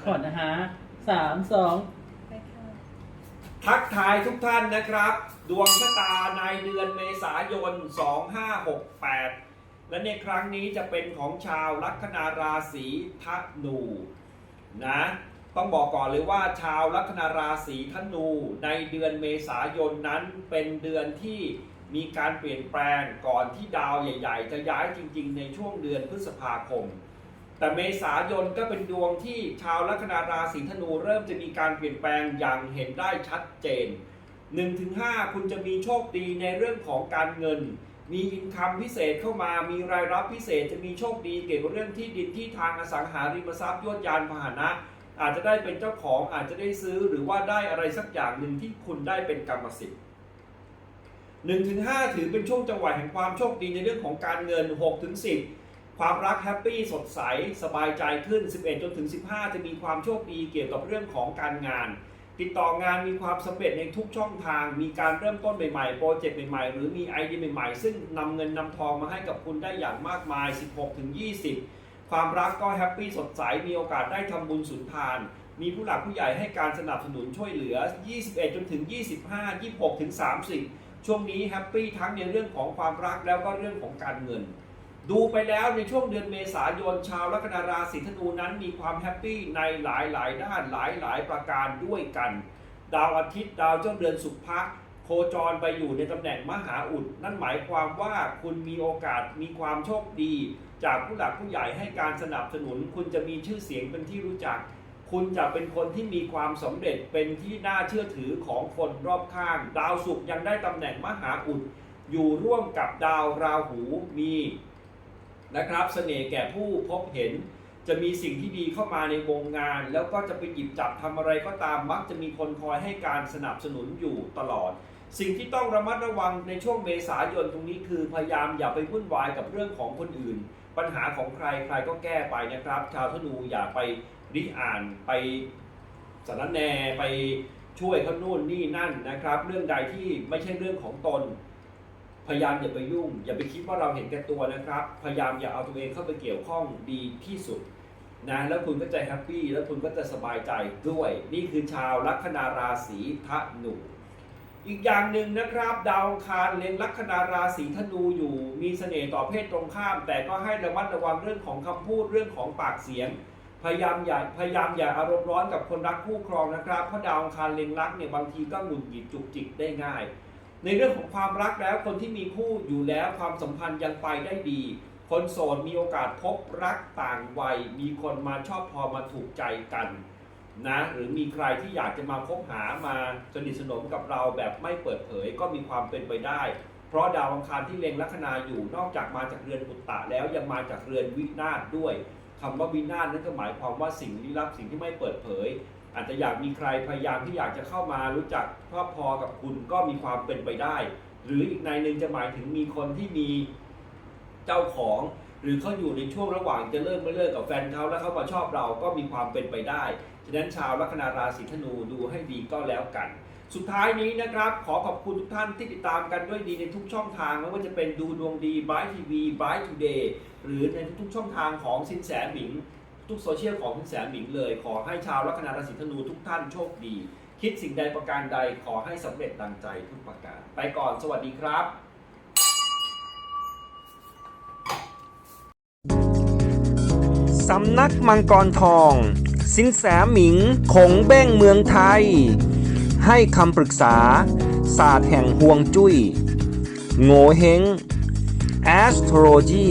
ขอนะฮะสามสองไปค่ะทักทายทุกท่านนะครับ ดวงชะตาในเดือนเมษายน 2568 และในครั้งนี้จะเป็นของชาวลัคนาราศีธนูนะ ต้องบอกก่อนเลยว่าชาวลัคนาราศีธนูในเดือนเมษายนนั้นเป็นเดือนที่มีการเปลี่ยนแปลงก่อนที่ดาวใหญ่ ๆ จะย้ายจริง ๆ ในช่วงเดือนพฤษภาคม แต่เมษายนก็เป็นดวงที่ชาวลัคนาราศีธนูเริ่มจะมีการเปลี่ยนแปลงอย่างเห็นได้ชัดเจน 1-5 คุณจะมีโชคดีในเรื่องของการเงิน มีอินคัมพิเศษเข้ามามีรายรับพิเศษจะมีโชคดีเกี่ยวกับเรื่องที่ดินที่ทางอสังหาริมทรัพย์ยวดยานพาหนะ อาจจะได้เป็นเจ้าของอาจจะได้ซื้อหรือว่าได้อะไรสักอย่างหนึ่งที่คุณได้เป็นกรรมสิทธิ์หนึ่งถึงห้าถือเป็นช่วงจังหวะแห่งความโชคดีในเรื่องของการเงิน6ถึง10 ความรักแฮปปี้สดใส สบายใจขึ้น 11 จนถึง 15 จะมีความโชคดีเกี่ยวกับเรื่องของการงาน ติดต่องานมีความสำเร็จในทุกช่องทาง มีการเริ่มต้นใหม่ๆ โปรเจกต์ใหม่ๆ หรือมีไอเดียใหม่ๆ ซึ่งนำเงินนำทองมาให้กับคุณได้อย่างมากมาย 16 ถึง 20 ความรักก็แฮปปี้สดใส มีโอกาสได้ทำบุญสุนทาน มีผู้หลักผู้ใหญ่ให้การสนับสนุนช่วยเหลือ 21 จนถึง 25 26 ถึง 30 ช่วงนี้แฮปปี้ทั้งในเรื่องของความรักแล้วก็เรื่องของการเงิน ดูไปแล้วในช่วงเดือนเมษายนชาวลัคนาราศีธนูนั้นมีความแฮปปี้ในหลายหลายๆด้านหลายหลายๆ ประการด้วยกัน ดาวอาทิตย์ดาวเจ้าเดือนสุภะโคจรไปอยู่ในตำแหน่งมหาอุด นั่นหมายความว่าคุณมีโอกาสมีความโชคดี จากผู้หลักผู้ใหญ่ให้การสนับสนุน คุณจะมีชื่อเสียงเป็นที่รู้จัก คุณจะเป็นคนที่มีความสำเร็จเป็นที่น่าเชื่อถือของคนรอบข้าง ดาวศุกร์ยังได้ตำแหน่งมหาอุด อยู่ร่วมกับดาวราหูมี นะครับเสน่ห์แก่ผู้พบเห็น จะมีสิ่งที่ดีเข้ามาในวงงาน แล้วก็จะไปหยิบจับทำอะไรก็ตามมักจะมีคนคอยให้การสนับสนุนอยู่ตลอด สิ่งที่ต้องระมัดระวังในช่วงเมษายนตรงนี้คือ พยายามอย่าไปวุ่นวายกับเรื่องของคนอื่น ปัญหาของใครใครก็แก้ไปนะครับ ชาวธนูอย่าไปริอ่านไปสารแนไปช่วยเขานู่นนี่นั่นนะครับ เรื่องใดที่ไม่ใช่เรื่องของตน พยายามอย่าไปยุ่ง อย่าไปคิดว่าเราเห็นแก่ตัวนะครับ พยายามอย่าเอาตัวเองเข้าไปเกี่ยวข้องดีที่สุดนะแล้วคุณก็จะแฮปปี้แล้วคุณก็จะสบายใจด้วย นี่คือชาวลัคนาราศีธนูอีกอย่างหนึ่งนะครับ ดาวอังคารเล็งลัคนาราศีธนูอยู่ มีเสน่ห์ต่อเพศตรงข้าม แต่ก็ให้ระมัดระวังเรื่องของคำพูดเรื่องของปากเสียง พยายามอย่าพยายามอย่าอารมณ์ร้อนกับคนรักคู่ครองนะครับเพราะดาวอังคารเล็งรักเนี่ยบางทีก็หงุดหงิดจุกจิกได้ง่าย ในเรื่องของความรักแล้วคนที่มีคู่อยู่แล้วความสัมพันธ์ยังไปได้ดี คนโสดมีโอกาสพบรักต่างวัย มีคนมาชอบพอมาถูกใจกันนะหรือมีใครที่อยากจะมาคบหามาสนิทสนมกับเราแบบไม่เปิดเผยก็มีความเป็นไปได้ เพราะดาวอังคารที่เล็งลัคนาอยู่นอกจากมาจากเรือนปุตตะแล้วยังมาจากเรือนวินาศด้วยคำว่าวินาศนั่นก็หมายความว่าสิ่งลี้ลับสิ่งที่ไม่เปิดเผย อาจจะอยากมีใครพยายามที่อยากจะเข้ามารู้จักครอบพอกับคุณก็มีความเป็นไปได้ หรืออีกในหนึ่งจะหมายถึงมีคนที่มีเจ้าของ หรือเขาอยู่ในช่วงระหว่างจะเลิกไม่เลิกกับแฟนเขาแล้วเขามาชอบเราก็มีความเป็นไปได้ฉะนั้นชาวลัคนาราศีธนูดูให้ดีก็แล้วกันสุดท้ายนี้นะครับ ขอขอบคุณทุกท่านที่ติดตามกันด้วยดีในทุกช่องทางไม่ว่าจะเป็นดูดวงดีบายทีวีบายทูเดย์หรือในทุกๆช่องทางของสินแสหมิง ทุกโซเชียลของสินแสหมิงเลย ขอให้ชาวลัคนาราศีธนูทุกท่านโชคดี คิดสิ่งใดประการใดขอให้สำเร็จดังใจทุกประการ ไปก่อนสวัสดีครับสำนักมังกรทอง สินแสหมิงคงเบ้งเมืองไทย ให้คำปรึกษา ศาสตร์แห่งห่วงจุย้ย โงเฮง astrology